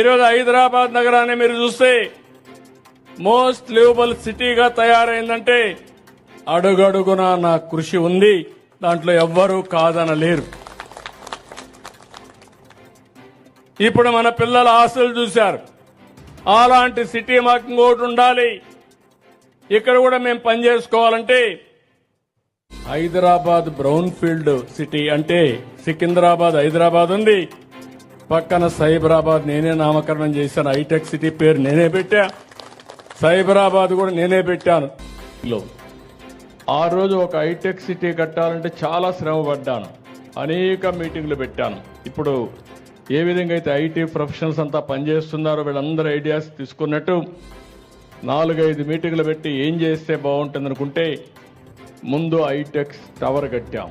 ఈరోజు హైదరాబాద్ నగరాన్ని మీరు చూస్తే మోస్ట్ లివబుల్ సిటీగా తయారైందంటే అడుగడుగున నా కృషి ఉంది. దాంట్లో ఎవ్వరూ కాదనలేరు. ఇప్పుడు మన పిల్లల ఆశలు చూశారు. అలాంటి సిటీ మాకు ఇంకోటి ఉండాలి. ఇక్కడ కూడా మేము పనిచేసుకోవాలంటే హైదరాబాద్ బ్రౌన్ ఫీల్డ్ సిటీ అంటే సికింద్రాబాద్ హైదరాబాద్ ఉంది. పక్కన సైబరాబాద్ నేనే నామకరణం చేశాను. హైటెక్ సిటీ పేరు నేనే పెట్టా. సైబరాబాద్ కూడా నేనే పెట్టాను. లో ఆ రోజు ఒక హైటెక్ సిటీ కట్టాలంటే చాలా శ్రమ పడ్డాను అనేక మీటింగ్లు పెట్టాను. ఇప్పుడు ఏ విధంగా అయితే ఐటీ ప్రొఫెషనల్స్ అంతా పనిచేస్తున్నారో వీళ్ళందరూ ఐడియాస్ తీసుకున్నట్టు నాలుగైదు మీటింగ్లు పెట్టి ఏం చేస్తే బాగుంటుంది అనుకుంటే ముందు హైటెక్ టవర్ కట్టాం.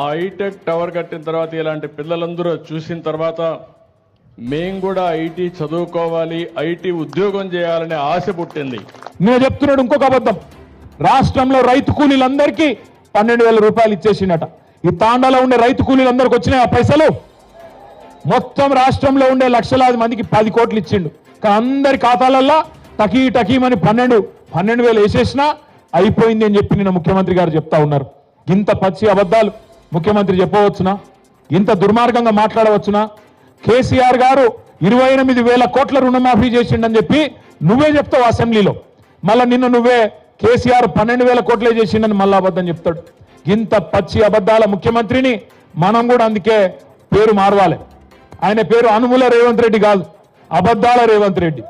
ఆ ఐటెక్ టవర్ కట్టిన తర్వాత ఇలాంటి పిల్లలందరూ చూసిన తర్వాత మేము కూడా ఐటీ చదువుకోవాలి ఐటీ ఉద్యోగం చేయాలనే ఆశ పుట్టింది. నేను చెప్తున్నాడు ఇంకొక అబద్ధం. రాష్ట్రంలో రైతు కూలీలందరికీ పన్నెండు వేల రూపాయలు ఇచ్చేసిండట. ఈ తాండాలో ఉండే రైతు కూలీలందరికి వచ్చినాయి ఆ పైసలు? మొత్తం రాష్ట్రంలో ఉండే లక్షలాది మందికి పది కోట్లు ఇచ్చిండు. కానీ అందరి ఖాతాలల్లో టకీ టకీమని పన్నెండు పన్నెండు వేలు వేసేసినా అయిపోయింది అని చెప్పి నిన్న ముఖ్యమంత్రి గారు చెప్తా ఉన్నారు. ఇంత పచ్చి అబద్ధాలు. ముఖ్యమంత్రి చెప్పవచ్చునా? ఇంత దుర్మార్గంగా మాట్లాడవచ్చునా? కేసీఆర్ గారు ఇరవై ఎనిమిది వేల కోట్ల రుణమాఫీ చేసిండని చెప్పి నువ్వే చెప్తావు అసెంబ్లీలో. మళ్ళా నిన్ను నువ్వే కేసీఆర్ పన్నెండు వేల కోట్లే చేసిండని మళ్ళా అబద్ధం చెప్తాడు. ఇంత పచ్చి అబద్ధాల ముఖ్యమంత్రిని మనం కూడా అందుకే పేరు మారవాలి. ఆయన పేరు అనుముల రేవంత్ రెడ్డి కాదు అబద్ధాల రేవంత్ రెడ్డి.